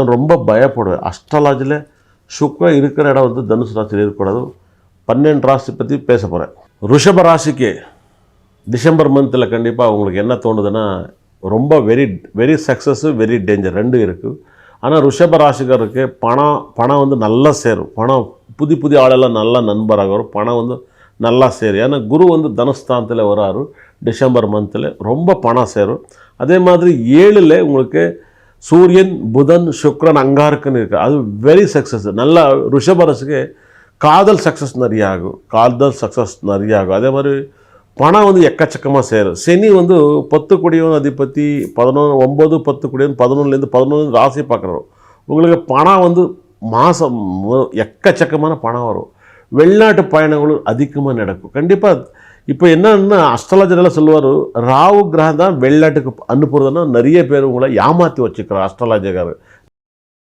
நான் ரொம்ப பயப்படுவேன். அஸ்ட்ராலஜியில் சுக்ரன் இருக்கிற இடம் வந்து தனுசு ராசியில் இருக்கக்கூடாது. பன்னெண்டு ராசி பற்றி பேச போகிறேன் ரிஷப ராசிக்கு டிசம்பர் மந்தில் கண்டிப்பாக உங்களுக்கு என்ன தோணுதுன்னா ரொம்ப very very success very danger ரெண்டும் இருக்குது ஆனால் ரிஷப ராசிக்காரருக்கு பணம் பணம் வந்து நல்லா சேரும். பணம் புதி புதிய ஆளெல்லாம் நல்லா நண்பராக வரும். பணம் வந்து நல்லா சேரும். ஏன்னா குரு வந்து தனுஸ்தானத்தில் வராரு. டிசம்பர் மந்தில் ரொம்ப பணம் சேரும். அதே மாதிரி ஏழில் உங்களுக்கு சூரியன் புதன் சுக்ரன் அங்காருக்குன்னு இருக்குது அது வெரி சக்ஸஸ் நல்லா ரிஷபரசுக்கு காதல் சக்ஸஸ் நிறைய ஆகும் காதல் சக்ஸஸ் நிறைய ஆகும் அதே மாதிரி பணம் வந்து எக்கச்சக்கமாக சேரும். சனி வந்து பத்து குடியும் அதிபதி பதினொன்று ஒம்பது பத்து குடியும் பதினொன்றுலேருந்து பதினொன்று ராசி பார்க்குறோம். உங்களுக்கு பணம் வந்து மாதம் எக்கச்சக்கமான பணம் வரும். வெளிநாட்டு பயணங்களும் அதிகமாக நடக்கும். கண்டிப்பாக இப்போ என்னன்னா அஸ்ட்ராலஜரெல்லாம் சொல்லுவார் ராகு கிரகம் தான் வெளிநாட்டுக்கு அனுப்புறதுன்னா நிறைய பேர் உங்களை ஏமாற்றி வச்சுக்கிறார் அஸ்ட்ராலஜர்